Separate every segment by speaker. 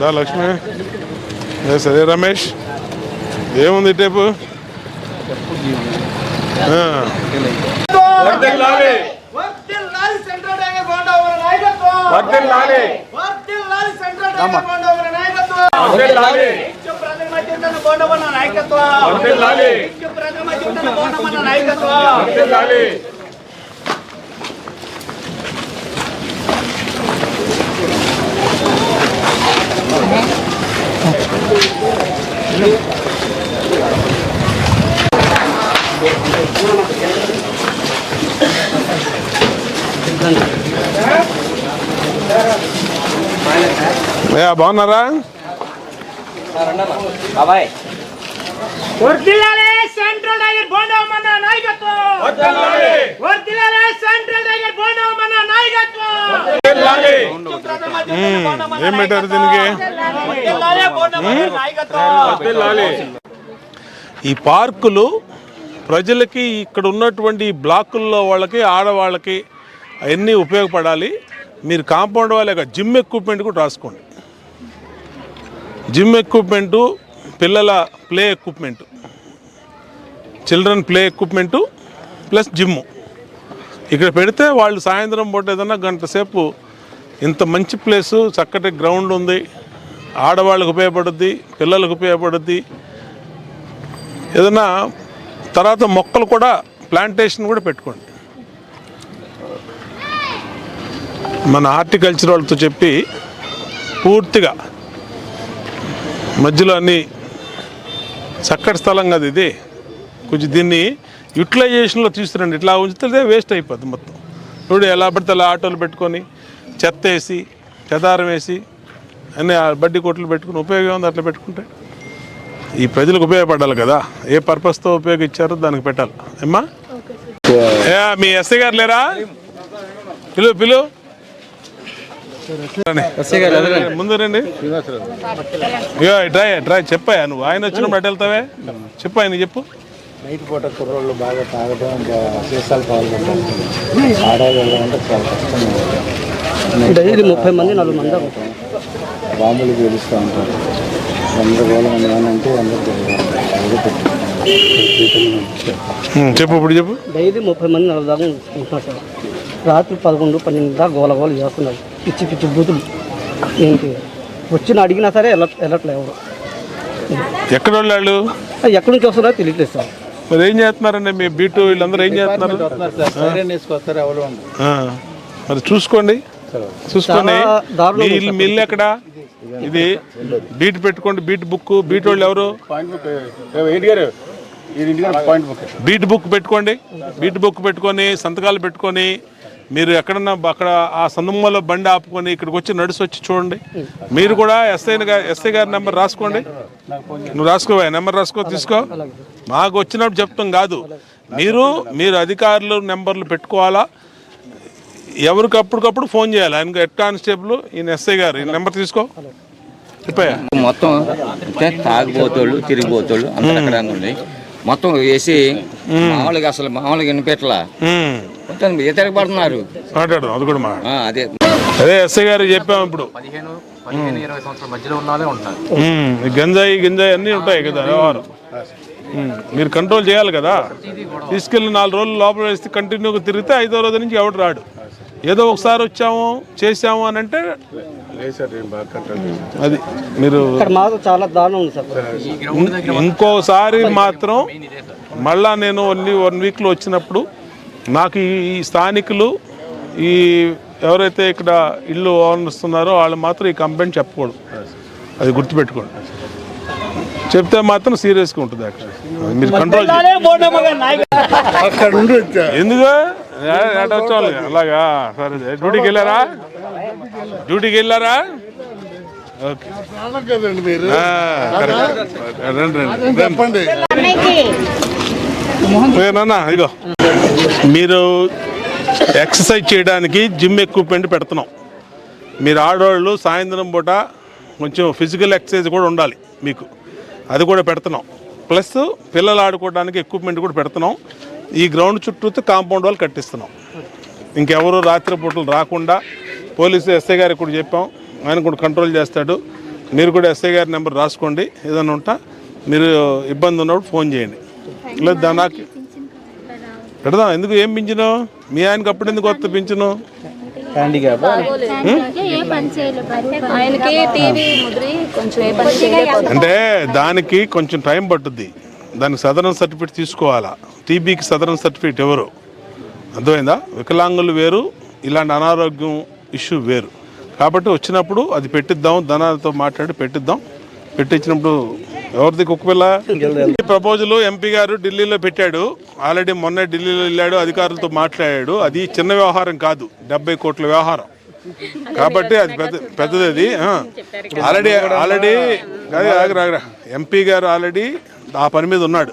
Speaker 1: రా లక్ష్మి. సరే రమేష్. ఏముంది టేపు?
Speaker 2: నాయకత్వం. బాగున్నారా? బాబాయ్.
Speaker 3: వర్ధిల్లాలి
Speaker 2: సెంట్రల్ టైగర్ నాయకత్వం. సెంట్రల్ టైగర్ నాయకత్వం.
Speaker 1: ఏం పెట్టారు దీనికి?
Speaker 2: నాయకత్వం.
Speaker 1: ఈ పార్కులు ప్రజలకి ఇక్కడ ఉన్నటువంటి బ్లాకుల్లో వాళ్ళకి ఆడవాళ్ళకి అవన్నీ ఉపయోగపడాలి. మీరు కాంపౌండ్ వాళ్ళ జిమ్ ఎక్విప్మెంట్ కూడా రాసుకోండి. జిమ్ ఎక్విప్మెంటు పిల్లల play equipment. Children play equipment plus gym ఇక్కడ పెడితే వాళ్ళు సాయంత్రం పూట ఏదన్నా గంట సేపు ఇంత మంచి ప్లేసు చక్కటి గ్రౌండ్ ఉంది ఆడవాళ్ళకు ఉపయోగపడుద్ది పిల్లలకు ఉపయోగపడుద్ది. ఏదైనా తర్వాత మొక్కలు కూడా ప్లాంటేషన్ కూడా పెట్టుకోండి. మన హార్టికల్చర్ వాళ్ళతో చెప్పి పూర్తిగా మధ్యలో అన్ని చక్కటి స్థలం కదా ఇది. కొంచెం దీన్ని యూటిలైజేషన్లో తీసుకురండి. ఇట్లా ఉంచితే వేస్ట్ అయిపోద్ది మొత్తం. ఇప్పుడు ఎలా పడితే అలా ఆటోలు పెట్టుకొని చెత్త వేసి చెదారం వేసి అన్ని బడ్డీ కొట్లు పెట్టుకుని ఉపయోగం ఉంది అట్లా పెట్టుకుంటే? ఈ ప్రజలకు ఉపయోగపడాలి కదా. ఏ పర్పస్తో ఉపయోగించారో దానికి పెట్టాలి. ఏమ్మా? మీ ఎస్ఐ గారు లేరా? పిలు పిలు. ముందు రండి ట్రై ట్రై చెప్పాయా నువ్వు. ఆయన వచ్చినప్పుడు అటు వెళ్తావే? చెప్పు ఆయన చెప్పు.
Speaker 4: నైట్ పూట కుర్రోళ్ళు బాగా తాగడం సీసాలు పాల్గొంటారు ఆడవాళ్ళు వెళ్ళడం అంటే చాలా కష్టం.
Speaker 5: డైలీ ముప్పై మంది నలభై మంది అవుతాం
Speaker 4: బాంబులు పేలుస్తూ ఉంటారు. గందరగోళం అంటే అందరూ
Speaker 1: చెప్పు ఇప్పుడు చెప్పు.
Speaker 5: డైలీ ముప్పై మంది నలభై దాకా ఉంటున్నారు సార్. రాత్రి పదకొండు పన్నెండు దాకా గోల గోల చేస్తున్నారు. పిచ్చి పిచ్చి బూతులు. ఏంటి? వచ్చిన అడిగినా సరే వెళ్ళ వెళ్ళట్లేదు ఎవరు.
Speaker 1: ఎక్కడ వాళ్ళు
Speaker 5: ఎక్కడి నుంచి వస్తున్నారో తెలియట్లేదు సార్.
Speaker 1: మరి ఏం చేస్తున్నారండి మీ బీటు వీళ్ళందరూ ఏం చేస్తున్నారు? మరి చూసుకోండి. చూసుకోండి మీ ఇల్లు ఎక్కడ? ఇది బీట్ పెట్టుకోండి. Beat book. బీట్ వాళ్ళు ఎవరు బీట్ బుక్ పెట్టుకోండి. బీట్ బుక్ పెట్టుకొని సంతకాలు పెట్టుకొని మీరు ఎక్కడన్నా అక్కడ ఆ సందమ్మలో బండి ఆపుకొని ఇక్కడికి వచ్చి నడిచి వచ్చి చూడండి. మీరు కూడా ఎస్ఐ ఎస్ఐ గారి నెంబర్ రాసుకోండి. నువ్వు రాసుకోవా నెంబర్ రాసుకో తీసుకో. మాకు వచ్చినప్పుడు చెప్తాం కాదు. మీరు మీరు అధికారులు నెంబర్లు పెట్టుకోవాలా? ఎవరికి అప్పటికప్పుడు ఫోన్ చేయాలి. ఆయన హెడ్ కానిస్టేబుల్ ఈయన ఎస్ఐ గారు ఈ నెంబర్ తీసుకో.
Speaker 6: మొత్తం అంటే తాగిపోతాళ్ళు తిరిగిపోతాళ్ళు అంత ఉంది మొత్తం వేసి మామూలుగా అసలు మామూలుగా వినిపెట్టలా వ్యతిరేకపడుతున్నారు
Speaker 1: మాట్లాడదాం అది కూడా మా
Speaker 6: ఆ, అదే.
Speaker 1: అదే ఎస్ఐ గారు చెప్పాము ఇప్పుడు.
Speaker 7: పదిహేను పదిహేను ఇరవై సంవత్సరాల మధ్యలో ఉన్న వాళ్ళే ఉంటారు.
Speaker 1: ఉమ్, ఈ గంజాయి గింజాయి అన్నీ ఉంటాయి కదా వ్యవహారం ఉమ్, మీరు కంట్రోల్ చేయాలి కదా. తీసుకెళ్ళి నాలుగు రోజులు లోపల వేస్తే కంటిన్యూగా తిరిగితే ఐదో రోజు నుంచి ఎవడు రాడు. ఏదో ఒకసారి వచ్చాము చేసాము అని అంటే అది మీరు
Speaker 5: ఇక్కడ మాకు చాలా దారుణం ఉంది సార్.
Speaker 1: ఇం- ఇంకోసారి మాత్రం మళ్ళా నేను వన్ వన్ వీక్లో వచ్చినప్పుడు నాకు ఈ స్థానికులు ఈ ఎవరైతే ఇక్కడ ఇల్లు ఓనర్స్తున్నారో వాళ్ళు మాత్రం ఈ కంప్లైంట్ చెప్పకూడదు. అది గుర్తుపెట్టుకోండి. చెప్తే మాత్రం సీరియస్గా ఉంటుంది యాక్చువల్లీ మీరు కంట్రోల్ ఎందుకు? అలాగా? సరే డ్యూటీకి వెళ్ళారా? డ్యూటీకి వెళ్ళారా? ఓకే. ఆ, కరెక్ట్. రండి రండి రండి. ఏ నాన్న ఇగో మీరు ఎక్సర్సైజ్ చేయడానికి జిమ్ ఎక్విప్మెంట్ పెడుతున్నాం. మీరు ఆడవాళ్ళు సాయంత్రం పూట కొంచెం ఫిజికల్ ఎక్సర్సైజ్ కూడా ఉండాలి మీకు. అది కూడా పెడుతున్నాం. ప్లస్ పిల్లలు ఆడుకోవడానికి ఎక్విప్మెంట్ కూడా పెడుతున్నాం. ఈ గ్రౌండ్ చుట్టూ కాంపౌండ్ వాళ్ళు కట్టిస్తున్నాం. ఇంకెవరు రాత్రి పూటలు రాకుండా పోలీసు ఎస్ఐ గారికి కూడా చెప్పాం. ఆయన కూడా కంట్రోల్ చేస్తాడు. మీరు కూడా ఎస్ఐ గారి నెంబర్ రాసుకోండి. ఏదైనా ఉంటా మీరు ఇబ్బంది ఉన్నప్పుడు ఫోన్ చేయండి. లేదు దానికి పెడదాం ఎందుకు ఏం పింఛను? మీ ఆయనకి అప్పుడు ఎందుకు వస్తుంది పింఛను?
Speaker 4: హ్యాండిక్యాప్
Speaker 8: ఏ పని చేయలేదు. ఆయనకి టీవీ ముద్రి కొంచెం ఏ పని చేయలేదు.
Speaker 1: అంటే దానికి కొంచెం టైం పట్టుద్ది. దానికి సదరన్ సర్టిఫికేట్ తీసుకోవాలా? టీబీకి సదరన్ సర్టిఫికేట్ ఎవరు? అర్థమైందా? వికలాంగులు వేరు ఇలాంటి అనారోగ్యం ఇష్యూ వేరు. కాబట్టి వచ్చినప్పుడు అది పెట్టిద్దాం ధనాలతో మాట్లాడి పెట్టిద్దాం. పెట్టించినప్పుడు ఎవరిది కుక్కపిల్ల ప్రపోజల్ ఎంపీ గారు ఢిల్లీలో పెట్టాడు. ఆల్రెడీ మొన్న ఢిల్లీలో వెళ్ళాడు అధికారులతో మాట్లాడాడు. అది చిన్న వ్యవహారం కాదు డెబ్బై కోట్ల వ్యవహారం. కాబట్టి అది పెద్ద పెద్దది అది. ఆల్రెడీ ఆల్రెడీ ఆగరా ఎంపీ గారు ఆల్రెడీ ఆ పని మీద ఉన్నాడు.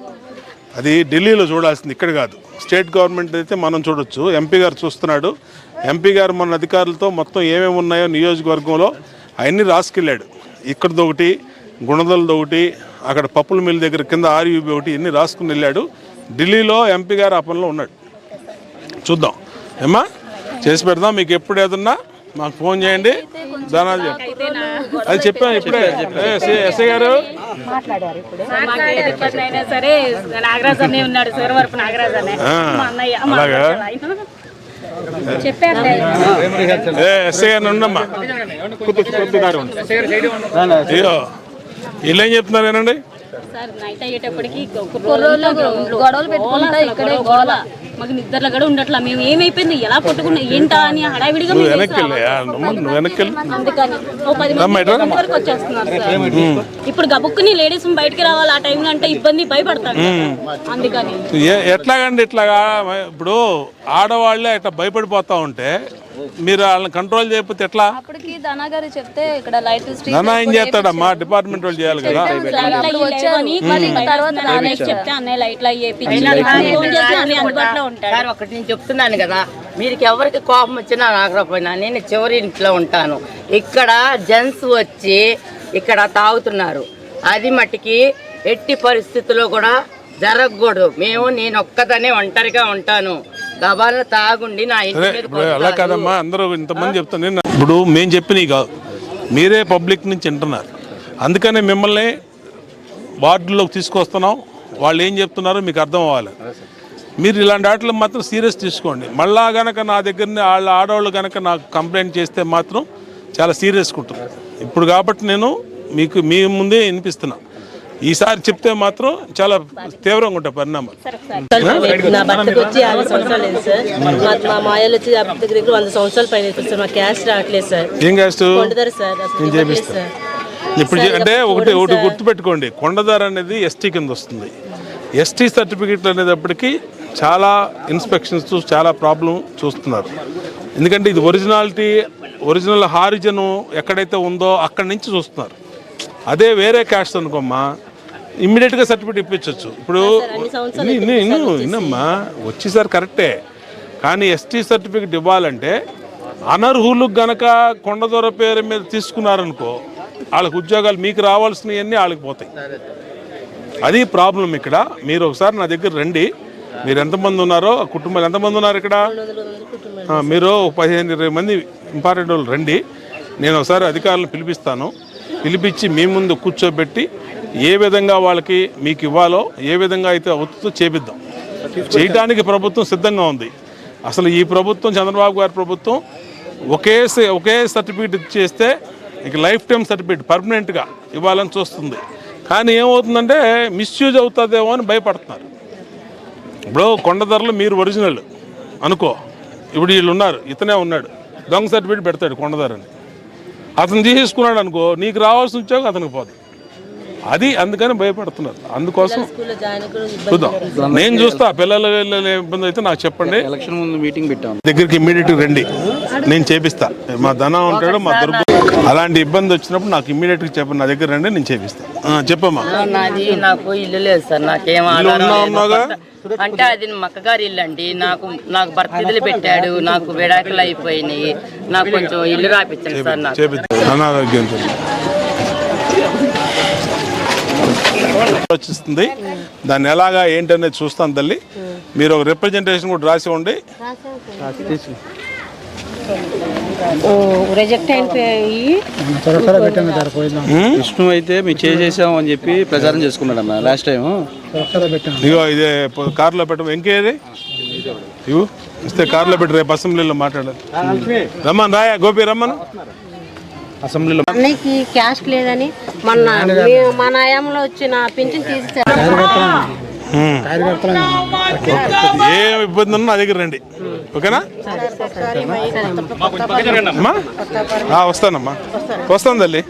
Speaker 1: అది ఢిల్లీలో చూడాల్సింది ఇక్కడ కాదు. స్టేట్ గవర్నమెంట్ అయితే మనం చూడొచ్చు. ఎంపీ గారు చూస్తున్నాడు. ఎంపీ గారు మన అధికారులతో మొత్తం ఏమేమి ఉన్నాయో నియోజకవర్గంలో అవన్నీ రాసుకెళ్ళాడు. ఇక్కడది ఒకటి గుణదలది ఒకటి అక్కడ పప్పుల మిల్ దగ్గర కింద ఆర్యూబీ ఒకటి ఇన్ని రాసుకుని వెళ్ళాడు. ఢిల్లీలో ఎంపీ గారు ఆ పనిలో ఉన్నాడు. చూద్దాం. ఏమ్మా? చేసి పెడదాం. మీకు ఎప్పుడు ఏదన్నా మాకు ఫోన్ చేయండి. దాని అది చెప్పాను ఇప్పుడే. ఎస్ఐ గారు? అలాగా?
Speaker 9: ఆయన. చెప్పారు
Speaker 1: ఏ ఎస్ఐ గారు ఉండమ్మా అయ్యో వీళ్ళు ఏం చెప్తున్నారు ఏనండి
Speaker 9: సార్ నైట్ అయ్యేటప్పటికి కుర్రోళ్ళు
Speaker 8: గొడవలు పెట్టుకుంటా ఇక్కడే గోల.
Speaker 9: మాకు నిద్రలో కూడా ఉండట్లా. మేము ఏమైపోయింది? ఎలా పట్టుకున్నా? ఏంటా అని హడావిడిగా
Speaker 1: నువ్వు వెనక్కి వెనక్కి.
Speaker 9: వరకు వచ్చేస్తున్నారు సార్. ఇప్పుడు గబుక్కుని లేడీస్ బయటికి రావాలి ఆ టైంలో అంటే ఇబ్బంది భయపడతారు కదా. అందుకని.
Speaker 1: ఎట్లాగండి ఇట్లాగా? ఇప్పుడు ఆడవాళ్ళే ఇట్లా భయపడిపోతా ఉంటే మీరు వాళ్ళని కంట్రోల్ చేయకపోతే ఎట్లా?
Speaker 8: అప్పటికి ధనా గారు చెప్తే ఇక్కడ లైట్
Speaker 1: నాన్న ఏం చేస్తాడమ్మా? డిపార్ట్మెంట్ వాళ్ళు చేయాలి కదా?
Speaker 10: ఒకటి నేను చెప్తున్నాను కదా. మీరు ఎవరికి కోపం వచ్చినా రాకపోయినా నేను చివరి ఇంట్లో ఉంటాను. ఇక్కడ జెంట్స్ వచ్చి ఇక్కడ తాగుతున్నారు. అది మట్టికి ఎట్టి పరిస్థితుల్లో కూడా జరగకూడదు. మేము నేను ఒక్కదనే ఒంటరిగా ఉంటాను. గబాల తాగుండి నా ఇంటి మీద
Speaker 1: అలా కాదమ్మా అందరూ ఇంతమంది చెప్తాను నేను ఇప్పుడు మేము చెప్పినవి కాదు. మీరే పబ్లిక్ నుంచి వింటున్నారు. అందుకనే మిమ్మల్ని వార్డుల్లోకి తీసుకొస్తున్నాం. వాళ్ళు ఏం చెప్తున్నారో మీకు అర్థం అవ్వాలి. మీరు ఇలాంటి వాటిలో మాత్రం సీరియస్ తీసుకోండి. మళ్ళా గనక నా దగ్గరనే వాళ్ళ ఆడవాళ్ళు గనక నాకు కంప్లైంట్ చేస్తే మాత్రం చాలా సీరియస్గా ఉంటుంది. ఇప్పుడు కాబట్టి నేను మీకు మీ ముందే వినిపిస్తున్నా. ఈసారి చెప్తే మాత్రం చాలా తీవ్రంగా ఉంటాయి పరిణామాలు.
Speaker 11: నా భర్తకు వచ్చి యాభై సంవత్సరాలు లేదు సార్. మా మా మాయలు వచ్చి ఆ దగ్గర దగ్గర వంద సంవత్సరాలు పైన అవుతుంది సార్. మా క్యాష్ రావట్లేదు సార్.
Speaker 1: ఏం
Speaker 11: కొండదారు సార్.
Speaker 1: నేను ఇప్పుడు అంటే ఒకటి ఒకటి గుర్తుపెట్టుకోండి. కొండదార అనేది ఎస్టీ కింద వస్తుంది. ఎస్టీ సర్టిఫికెట్లు అనేటప్పటికి చాలా ఇన్స్పెక్షన్స్ చాలా ప్రాబ్లం చూస్తున్నారు. ఎందుకంటే ఇది ఒరిజినాలిటీ ఒరిజినల్ హారిజన్ ఎక్కడైతే ఉందో అక్కడి నుంచి చూస్తున్నారు. అదే వేరే క్యాస్ట్ అనుకోమ్మా. ఇమ్మీడియట్గా సర్టిఫికేట్ ఇప్పించవచ్చు ఇప్పుడు ఇన్ని- ఇన్ని- ఇన్ని- ఇన్నమ్మా వచ్చేసారి కరెక్టే. కానీ ఎస్టీ సర్టిఫికేట్ ఇవ్వాలంటే అనర్హులకు గనక కొండదొర పేరు మీద తీసుకున్నారనుకో వాళ్ళకి ఉద్యోగాలు మీకు రావాల్సినవన్నీ వాళ్ళకి పోతాయి. అది ప్రాబ్లం ఇక్కడ. మీరు ఒకసారి నా దగ్గర రండి. మీరు ఎంతమంది ఉన్నారో ఆ కుటుంబాలు ఎంతమంది ఉన్నారు ఇక్కడ? మీరు పదిహేను ఇరవై మంది ఇంపార్టెంట్ వాళ్ళు రండి. నేను ఒకసారి అధికారులను పిలిపిస్తాను. పిలిపించి మీ ముందు కూర్చోబెట్టి ఏ విధంగా వాళ్ళకి మీకు ఇవ్వాలో ఏ విధంగా అయితే అవుతుందో చేపిద్దాం. చేయడానికి ప్రభుత్వం సిద్ధంగా ఉంది. అసలు ఈ ప్రభుత్వం చంద్రబాబు గారి ప్రభుత్వం ఒకే ఒకే సర్టిఫికేట్ ఇచ్చేస్తే ఇక లైఫ్ టైం సర్టిఫికేట్ పర్మనెంట్గా ఇవ్వాలని చూస్తుంది. కానీ ఏమవుతుందంటే మిస్యూజ్ అవుతుందేమో అని భయపడుతున్నారు. ఇప్పుడు కొండ ధరలు మీరు ఒరిజినల్ అనుకో. ఇప్పుడు వీళ్ళు ఉన్నారు ఇతనే ఉన్నాడు. దొంగ సర్టిఫికేట్ పెడతాడు కొండ అతను తీసేసుకున్నాడు అనుకో నీకు రావాల్సిన ఉద్యోగం అతనికి పోదు. అది అందుకని భయపడుతున్నారు. అందుకోసం చూద్దాం. నేను చూస్తా పిల్లలు వీళ్ళ ఇబ్బంది అయితే నాకు చెప్పండి.
Speaker 4: ఎలక్షన్ ముందు మీటింగ్ పెట్టాం
Speaker 1: దగ్గరికి ఇమ్మీడియట్ రండి. నేను చేపిస్తా. మా ధనం ఉంటాడు మా దుర్గు అలాంటి ఇబ్బంది వచ్చినప్పుడు నాకు ఇమ్మీడియట్గా చెప్పండి. నా దగ్గర రండి నేను చేపిస్తా. ఆ, చెప్పమ్మా.
Speaker 10: నాది నాకు ఇల్లు లేదు సార్ నాకేం ఆధారం
Speaker 1: ఉన్నా-
Speaker 10: లేదు.
Speaker 1: ఉన్నాగా?
Speaker 10: అంటే అది మా అక్కగారి ఇల్లు అండి. నాకు నాకు భర్త ఇల్లు పెట్టాడు నాకు విడాకులు అయిపోయినాయి. నాకు కొంచెం ఇల్లు రాపించండి సార్ నాకు.
Speaker 1: అనారోగ్యంతో వచ్చిస్తుంది. దాన్ని ఎలాగా ఏంటనేది చూస్తాను తల్లి. మీరు ఒక రిప్రజెంటేషన్ కూడా రాసి ఉండి
Speaker 7: విష్ణు అయితే మేము చేసేసాం అని చెప్పి ప్రచారం చేసుకున్నాడు అన్న లాస్ట్ టైం
Speaker 1: ఇగో ఇదే కారులో పెట్ట ఇంకేది? ఇవ్వు. ఇస్తే కారులో పెట్టి రేపు అసెంబ్లీలో మాట్లాడాలి. రమ్మన్ రాయా గోపి రమ్మన్. అసెంబ్లీలో
Speaker 12: అన్నయ్యకి క్యాస్ట్ లేదని మొన్న మేము మన హయాంలో వచ్చిన పింఛన్ తీసేసారు.
Speaker 1: ఏ ఇబ్బంది ఉన్నా నా దగ్గర రండి. ఓకేనా? అమ్మా? ఆ, వస్తానమ్మా. వస్తాను తల్లి.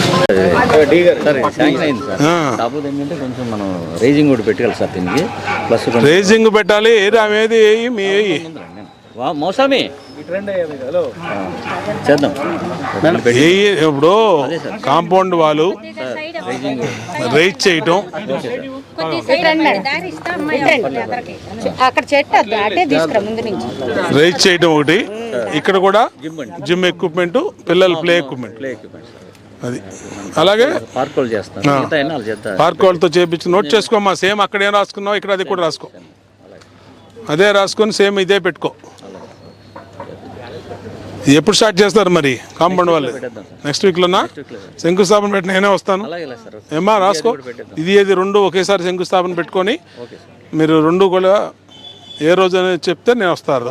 Speaker 13: రేజింగ్ కూడా పెట్టాలి సార్ దీనికి. ప్లస్ కొంచెం
Speaker 1: రేసింగ్ పెట్టాలి ఏది ఆమెది మీ
Speaker 13: మౌసామి. చేద్దాం.
Speaker 1: ఇప్పుడు కాంపౌండ్ వాళ్ళు రైజ్ చేయటం.
Speaker 12: అక్కడ చెట్టు వద్దు, అటే తీసుకురా ముందు నుంచి.
Speaker 1: రైజ్ చేయటం ఒకటి. ఇక్కడ కూడా జిమ్ ఎక్విప్మెంట్ పిల్లల play equipment
Speaker 13: play equipment sir
Speaker 1: అది. అలాగే?
Speaker 13: పార్క్
Speaker 1: వాళ్ళతో చేపించి నోట్ చేసుకోమా సేమ్ అక్కడ ఏం రాసుకున్నావు ఇక్కడ అది కూడా రాసుకో. అదే రాసుకొని సేమ్ ఇదే పెట్టుకో. ఎప్పుడు స్టార్ట్ చేస్తారు మరి? కాంపౌండ్ వాళ్ళు? నెక్స్ట్ వీక్లోనా శంకుస్థాపన పెట్టి నేనే వస్తాను. ఏమా రాసుకో. ఇది ఏది? రెండు ఒకేసారి శంకుస్థాపన పెట్టుకొని మీరు రెండు కూడా ఏ రోజు అనేది చెప్తే నేను వస్తాను.